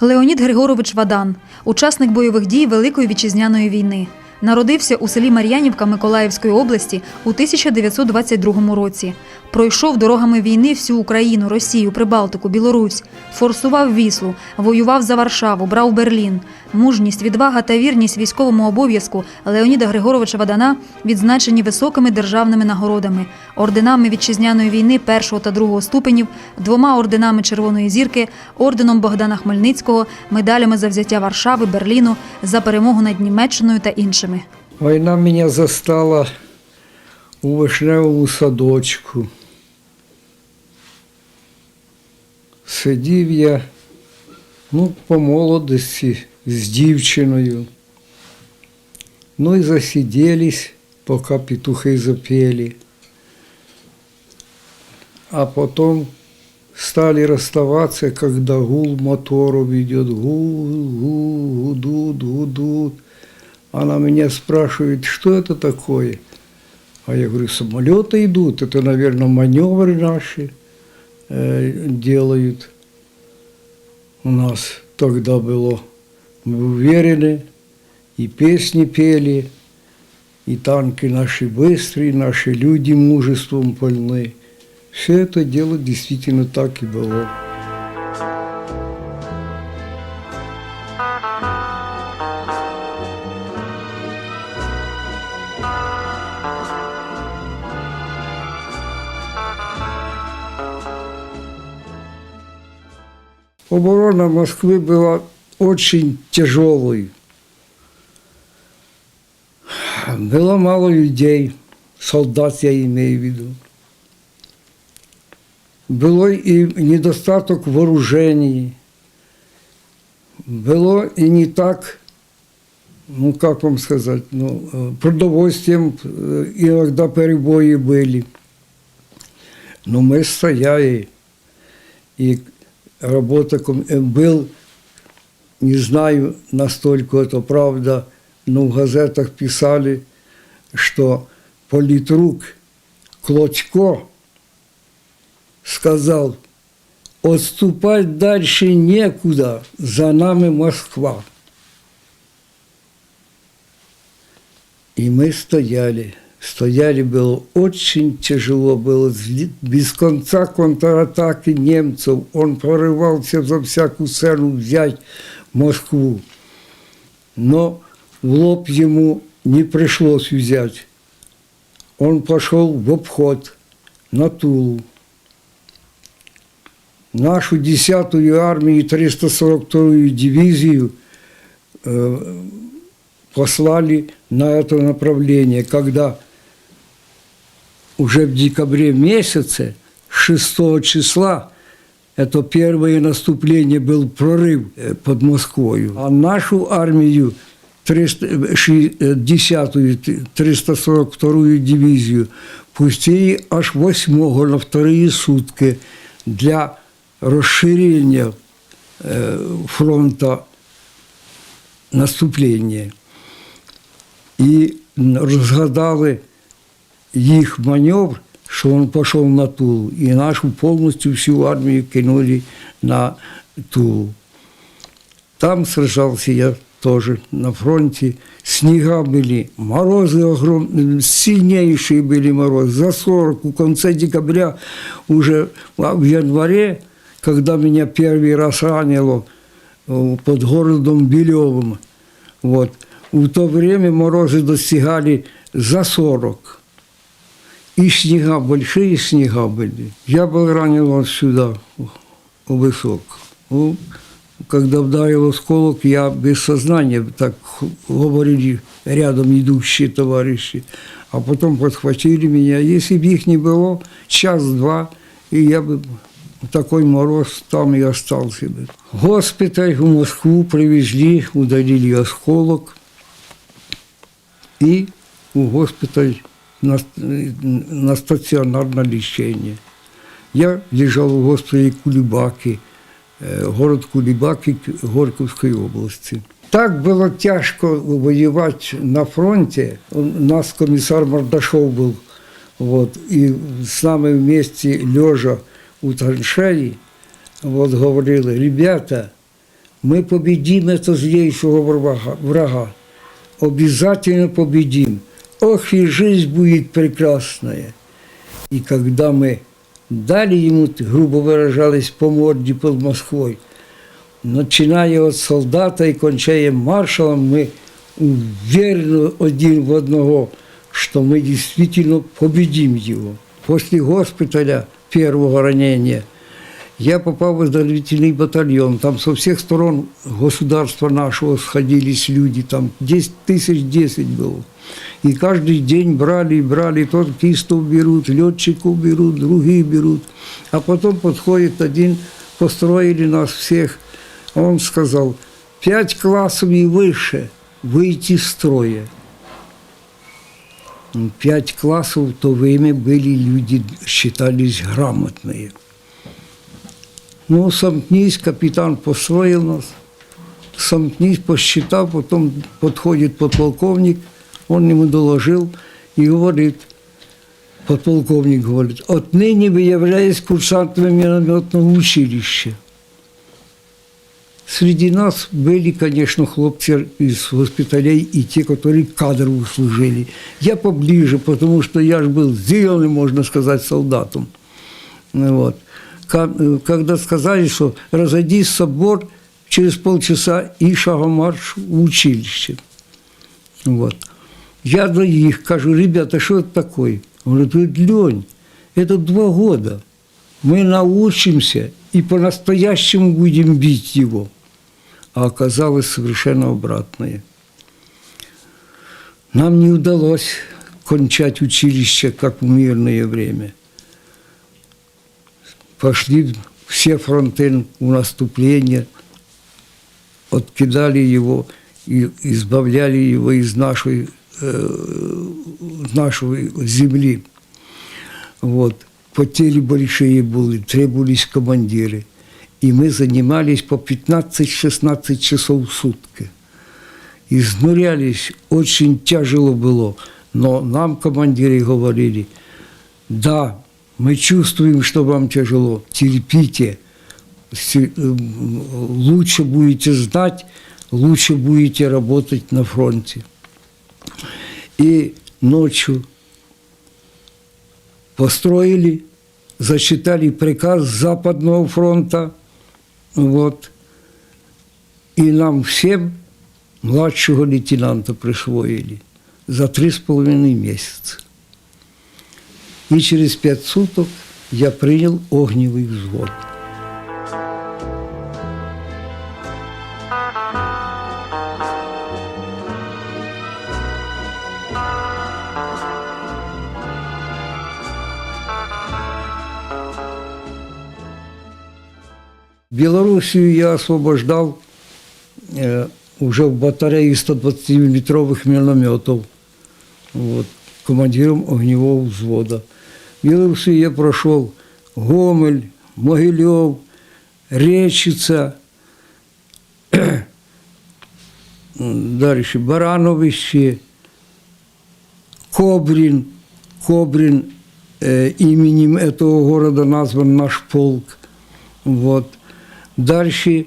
Леонід Григорович Вадан, учасник бойових дій Великої вітчизняної війни. Народився у селі Мар'янівка Миколаївської області у 1922 році. Пройшов дорогами війни всю Україну, Росію, Прибалтику, Білорусь, форсував Віслу, воював за Варшаву, брав Берлін. Мужність, відвага та вірність військовому обов'язку Леоніда Григоровича Вадана відзначені високими державними нагородами, орденами вітчизняної війни першого та другого ступенів, двома орденами Червоної зірки, орденом Богдана Хмельницького, медалями за взяття Варшави, Берліну, за перемогу над Німеччиною та іншими. Война меня застала у вишневому садочку. Сидів я, ну, по молодості з дівчиною. Ну і засиделись, поки петухи запели. А потом стали расставаться, когда гул моторов идет. Гул, гул, гудут, гудут. Она меня спрашивает, что это такое? А я говорю, самолеты идут, это, наверное, маневры наши э, делают. У нас тогда было. Мы уверены, и песни пели, и танки наши быстрые, наши люди мужеством полны. Все это дело действительно так и было. Оборона Москвы была очень тяжелой. Было мало людей, солдат я имею в виду. Было и недостаток вооружений. Было и не так, ну как вам сказать, ну, э, продовольствием э, иногда перебои были. Но мы стояли, и работа был, не знаю, настолько это правда, но в газетах писали, что политрук Клочко сказал, отступать дальше некуда, за нами Москва. И мы стояли. Стояли, было очень тяжело, было без конца контратаки немцев. Он порывался за всякую цену взять Москву. Но в лоб ему не пришлось взять. Он пошел в обход на Тулу. Нашу 10-ю армию и 342-ю дивизию э, послали на это направление, когда уже в декабре месяце, 6 числа, это первое наступление, был прорыв э, под Москвою. А нашу армию, 300, э, э, 10-ю, 342-ю дивизию, пустили аж 8 на вторые сутки для розширення е, фронта наступлення. І розгадали їх маневр, що він пішов на Тулу, і нашу повністю всю армію кинули на Тулу. Там сражался я тоже на фронте. Снега были, морозы огромные, сильнейшие были морозы. За 40 в конце декабря, уже в январе, когда меня первый раз ранило э, под городом Белевым, вот, в то время морозы достигали за 40. И снега, большие снега были. Я был ранен вот сюда, у высок. Ну, когда вдарил осколок, я без сознания, так говорили рядом идущие товарищи. А потом подхватили меня. Если бы их не было, час-два, и я бы такой мороз там и остался бы. Госпиталь в Москву привезли, удалили осколок. И в госпиталь на, на стационарное лечение. Я лежал в госпитале Кулебаки, е, город Кулебаки Горьковской области. Так было тяжко воевать на фронте. У нас комиссар Мордашов был, вот, и с нами вместе, лежа у траншеи, вот, говорили, ребята, мы победим этого злейшего врага, врага. Обязательно победим. Ох, и жизнь будет прекрасная. И когда мы дали ему, грубо выражались, по морде под Москвой, начиная от солдата и кончая маршалом, мы уверены один в одного, что мы действительно победим его. После госпиталя первого ранения я попал в оздоровительный батальон. Там со всех сторон государства нашего сходились люди, там 10 тысяч 10 было. И каждый день брали и брали, танкистов берут, летчиков берут, другие берут. А потом подходит один, построили нас всех, он сказал, пять классов и выше выйти из строя. Пять классов в то время были люди, считались грамотные. Ну, сомкнись, капитан построил нас, сомкнись, посчитал, потом подходит подполковник, он ему доложил и говорит, подполковник говорит, отныне вы являетесь курсантами минометного училища. Среди нас были, конечно, хлопцы из госпиталей и те, которые кадрово служили. Я поближе, потому что я же был сделанным, можно сказать, солдатом. Вот. Когда сказали, что разойдись собор, через полчаса и шагомарш в училище. Вот. Я до них кажу, ребята, что это такое? Он говорит, Лень, это два года. Мы научимся и по-настоящему будем бить его. А оказалось совершенно обратное. Нам не удалось кончать училище, как в мирное время. Пошли все фронты в наступление, откидали его и избавляли его из нашей, э, нашей земли. Вот. Потери большие были, требовались командиры. И мы занимались по 15-16 часов в сутки. Изнурялись, очень тяжело было. Но нам командиры говорили, да, мы чувствуем, что вам тяжело, терпите, м, лучше будете знать, лучше будете работать на фронте. И ночью построили, зачитали приказ Западного фронта, вот, и нам всем младшего лейтенанта присвоили за три с половиной месяца. И через пять суток я принял огневый взвод. Белоруссию я освобождал э, уже в батарее 120-миллиметровых минометов, вот, командиром огневого взвода. В Белоруссию я прошел Гомель, Могилев, Речица, дальше Барановище, Кобрин, Кобрин, э, именем этого города назван наш полк. Вот. Дальше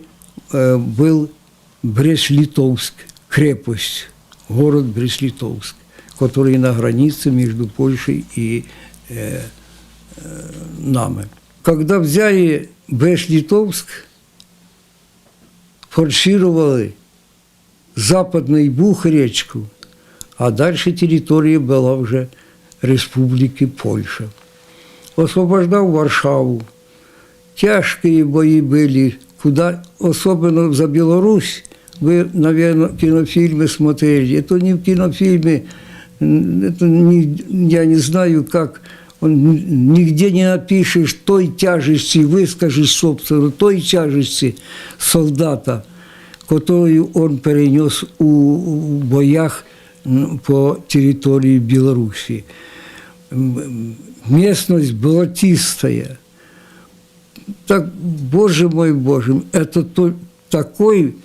э, был Брест-Литовск, крепость, город Брест-Литовск, который на границе между Польшей и э, э, нами. Когда взяли Брест-Литовск, форсировали Западный Бух речку, а дальше территория была уже Республики Польша. Освобождал Варшаву, тяжкие бои были, куда, особенно за Беларусь, вы, наверное, кинофильмы смотрели. Это не в кинофильме, это не, я не знаю, как, он, нигде не напишешь той тяжести, выскажешь, собственно, той тяжести солдата, которую он перенес у, у боях по территории Беларуси. Местность болотистая – так, Боже мой, Боже, это то, такой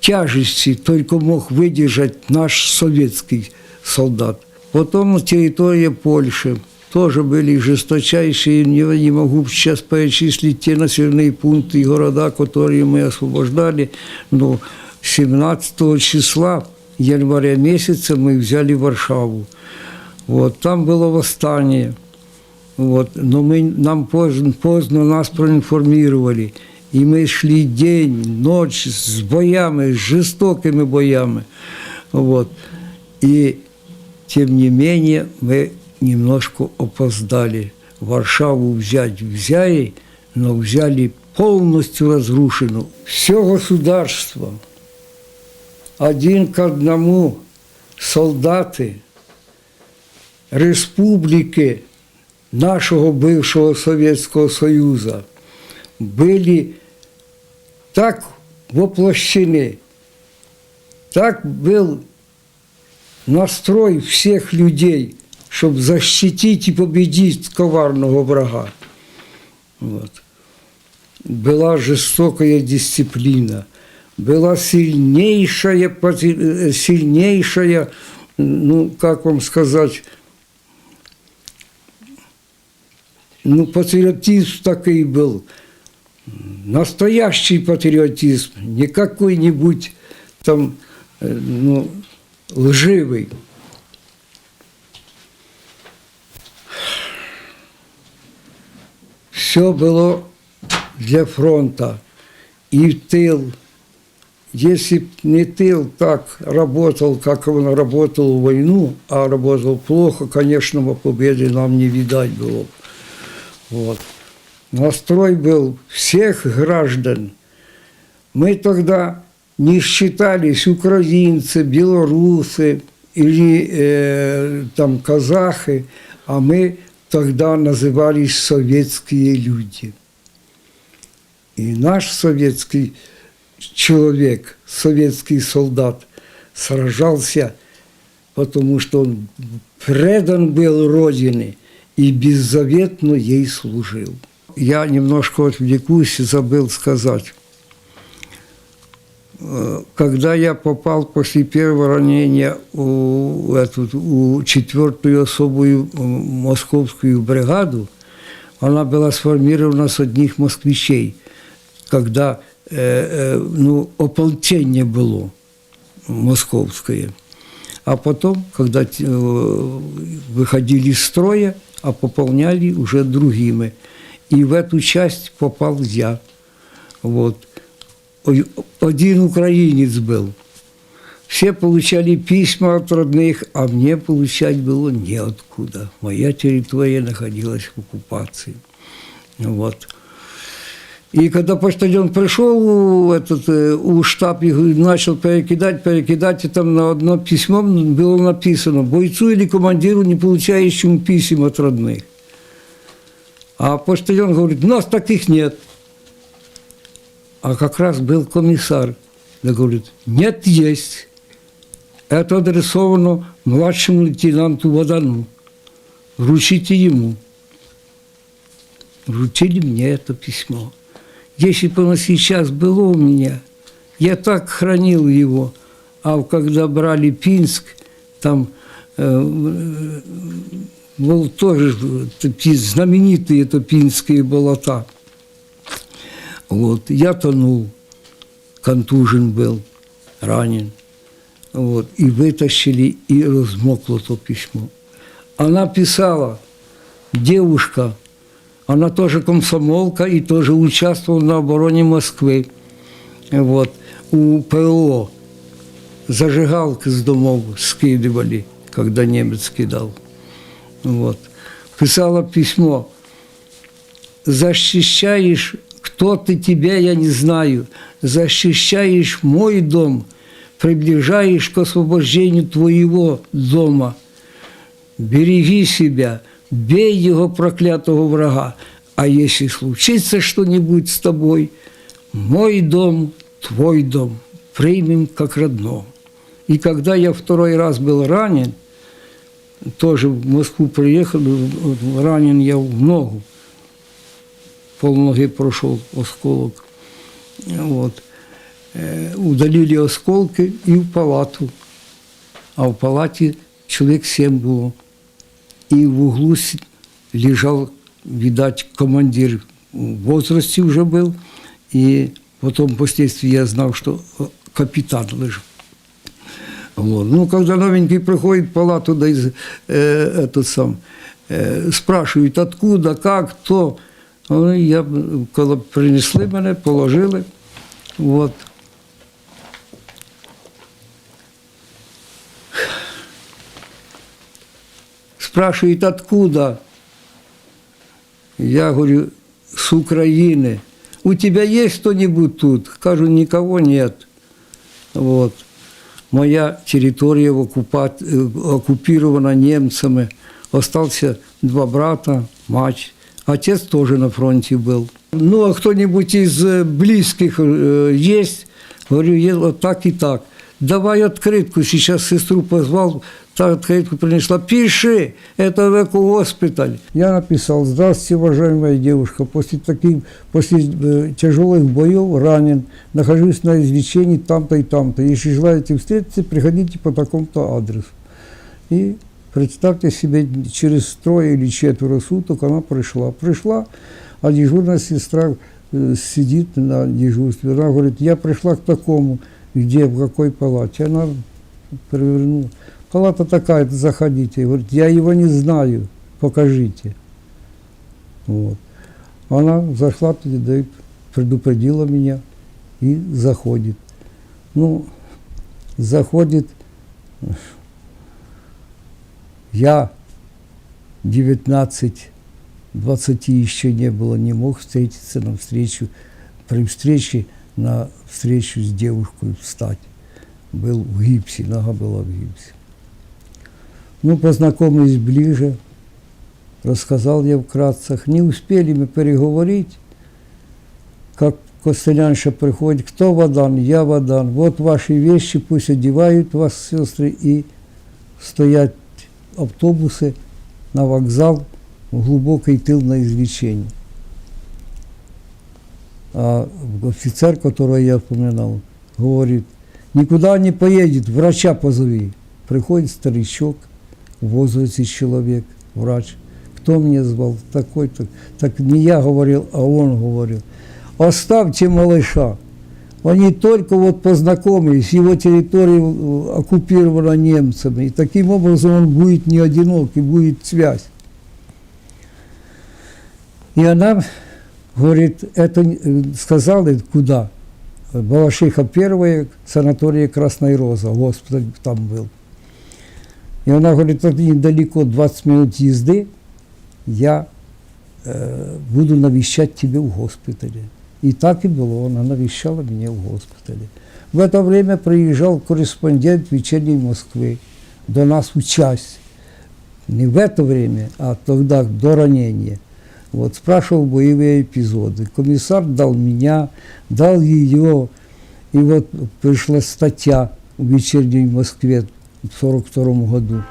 тяжести только мог выдержать наш советский солдат. Потом территория Польши, тоже были жесточайшие. Я не могу сейчас перечислить те населенные пункты и города, которые мы освобождали. Но 17 числа января месяца мы взяли Варшаву. Вот, там было восстание. Вот, но мы, нам поздно, поздно нас проинформировали. И мы шли день, ночь с боями, с жестокими боями. Вот. И тем не менее мы немножко опоздали. Варшаву взять взяли, но взяли полностью разрушенную. Все государство один к одному солдати республики нашего бывшего Советского Союза были так воплощены, так был настрой всех людей, чтобы защитить и победить коварного врага. Вот. Была жестокая дисциплина, была сильнейшая, сильнейшая, ну, как вам сказать, ну, патриотизм такой был, настоящий патриотизм, не какой-нибудь там, ну, лживый. Все было для фронта. И в тыл. Если б не тыл так работал, как он работал в войну, а работал плохо, конечно, победы нам не видать было. Вот. Настрой был всех граждан. Мы тогда не считались украинцы, белорусы или э, там казахи, а мы тогда назывались советские люди. И наш советский человек, советский солдат сражался, потому что он предан был Родине и беззаветно ей служил. Я немножко отвлекусь и забыл сказать. Э, Когда я попал после первого ранения у, эту, у четвертую особую московскую бригаду, она была сформирована с одних москвичей, когда э, э, ну, ополчение было московское. А потом, когда э, выходили из строя, а пополняли уже другими. И в эту часть попал я. Вот. Один украинец был. Все получали письма от родных, а мне получать было неоткуда. Моя территория находилась в оккупации. Вот. И когда почтальон пришел этот, э, у штаб и начал перекидать, перекидать, и там на одно письмо было написано «Бойцу или командиру, не получающему писем от родных». А почтальон говорит, нас таких нет. А как раз был комиссар. Да говорит, нет, есть. Это адресовано младшему лейтенанту Водану. Вручите ему. Вручили мне это письмо. Если бы оно сейчас было у меня, я так хранил его. А когда брали Пинск, там э, был тоже такие знаменитые это пинские болота. Вот. Я тонул, контужен был, ранен. Вот. И вытащили, и размокло то письмо. Она писала, девушка, она тоже комсомолка и тоже участвовала на обороне Москвы. Вот. У ПЛО зажигалки с домов скидывали, когда немец кидал. Вот. Писала письмо. Защищаешь, кто ты тебя, я не знаю. Защищаешь мой дом, приближаешь к освобождению твоего дома. Береги себя, бей его проклятого врага. А если случится что-нибудь с тобой, мой дом, твой дом, примем как родном. И когда я второй раз был ранен, тоже в Москву приехал, ранен я в ногу, полноги прошел осколок. Вот. Э, Удалили осколки и в палату. А в палаті чоловік сім було. І в углу с- лежал, видать, командир в возрасте уже был, и потом впоследствии я знал, что э, капитан лежал. Вот. Ну, когда новенький приходит в палату, да из, э, этот сам, э, спрашивают, откуда, как, кто. Ну, я, коли принесли мене, положили. Вот. Спрашивают, откуда? Я говорю, с Украины. У тебя есть кто-нибудь тут? Кажу, никого нет. Вот. Моя оккупа- э, оккупирована немцами. Остался два брата, мать. Отец тоже на фронте был. Ну, а кто-нибудь из э, близких э, есть? Говорю, «Е- вот так и так. Давай открытку. Сейчас сестру позвал, та открытку принесла. Пиши, это в госпиталь. Я написал, здравствуйте, уважаемая девушка. После таких, после э, тяжелых боев ранен, нахожусь на излечении там-то и там-то. Если желаете встретиться, приходите по такому-то адресу. И представьте себе, через трое или четверо суток она пришла. Пришла, а дежурная сестра э, сидит на дежурстве. Она говорит, я пришла к такому, где, в какой палате. Она перевернула. Палата такая, заходите. Говорит, я его не знаю, покажите. Вот. Она зашла, предупредила меня и заходит. Ну, заходит, я 19, 20 еще не было, не мог встретиться на встречу, при встрече на встречу с девушкой встать. Был в гипсе, нога была в гипсе. Ну, познакомились ближе, рассказал я вкратце. Не успели мы переговорить, как Костелянша приходит, кто Вадан, я Вадан, вот ваши вещи, пусть одевают вас, сестры, и стоять автобусы на вокзал в глубокий тыл на излечение. А офицер, которого я вспоминал, говорит, никуда не поедет, врача позови. Приходит старичок, в возрасте человек, врач. Кто мне звал? Такой-то. Так не я говорил, а он говорил. Оставьте малыша. Они только вот познакомились, его территория э, оккупирована немцами. И таким образом он будет не одинок, и будет связь. И она говорит, это э, сказала, куда? Балашиха первая, санатория Красная Роза, госпиталь там был. И она говорит, это недалеко, 20 минут езды, я э, буду навещать тебя в госпитале. И так и было, она навещала меня в госпитале. В это время приезжал корреспондент вечерней Москвы до нас в часть. Не в это время, а тогда, до ранения. Вот, спрашивал боевые эпизоды. Комиссар дал меня, дал ее. И вот пришла статья в вечерней Москве в 1942 году.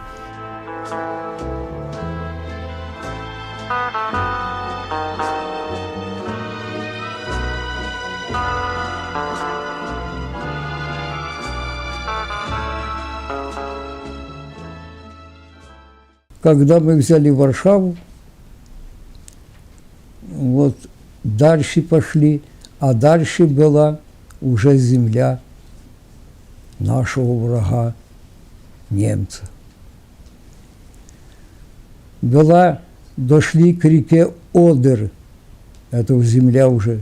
Когда мы взяли Варшаву, вот дальше пошли, а дальше была уже земля нашего врага, немца. Была, дошли к реке Одер, это земля уже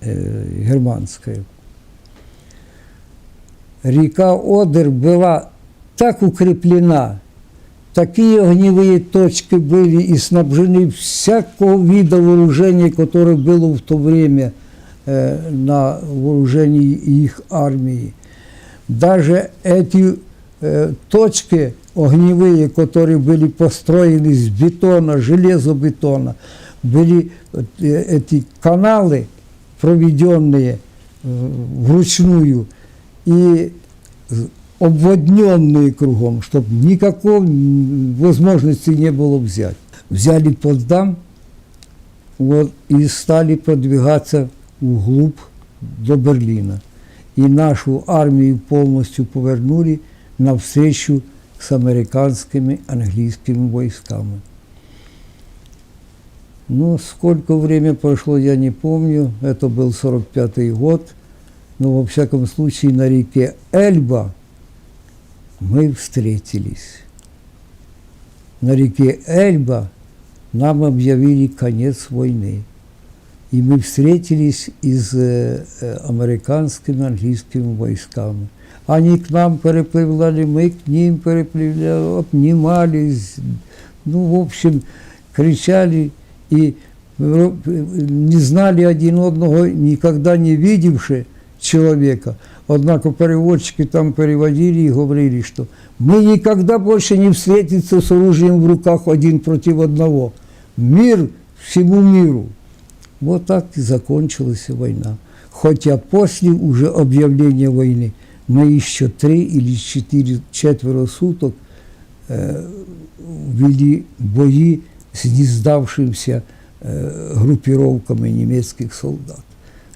э, германская. Река Одер была так укреплена, такие огневые точки были и снабжены всякого вида вооружения, которое было в то время э, на вооружении их армии. Даже эти э, точки огневые, которые были построены из бетона, железобетона, были э, эти каналы, проведенные э, вручную, и обводненные кругом, чтобы никакой возможности не было взять. Взяли Потсдам вот, и стали продвигаться вглубь до Берлина. И нашу армию полностью повернули навстречу с американскими, английскими войсками. Ну, сколько время прошло, я не помню. Это был 45-й год. Но, во всяком случае, на реке Эльба мы встретились. На реке Эльба нам объявили конец войны. И мы встретились и з е, е, американськими, англійськими войсками. Они к нам перепливали, мы к ним перепливали, обнимались. Ну, в общем, кричали и ро- не знали один одного, никогда не видевши человека. Однако переводчики там переводили и говорили, что мы никогда больше не встретимся с оружием в руках один против одного. Мир всему миру. Вот так и закончилась война. Хотя после уже объявления войны мы еще три или четыре, четверо суток э, вели бои с не сдавшимся э, группировками немецких солдат.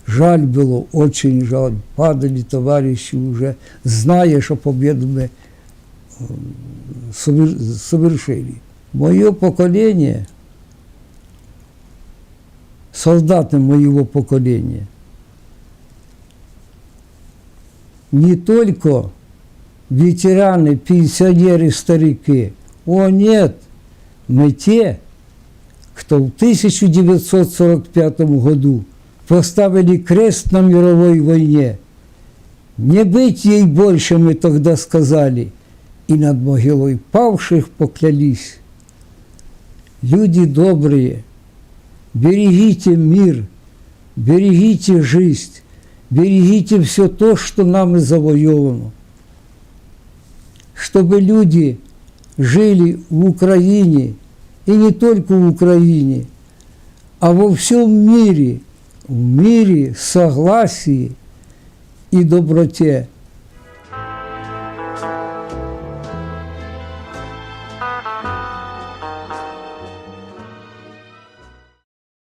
Жаль было, очень жаль. Падали товарищи уже, зная, что победу мы э, совер- совершили. Мое поколение, солдаты моего поколения, не только ветераны, пенсионеры, старики. О нет, мы те, кто в 1945 году поставили крест на мировой войне. Не быть ей больше, мы тогда сказали, и над могилой павших поклялись. Люди добрые, берегите мир, берегите жизнь, берегите все то, что нами завоевано. Чтобы люди жили в Украине, и не только в Украине, а во всем мире, в мире, согласии и доброте.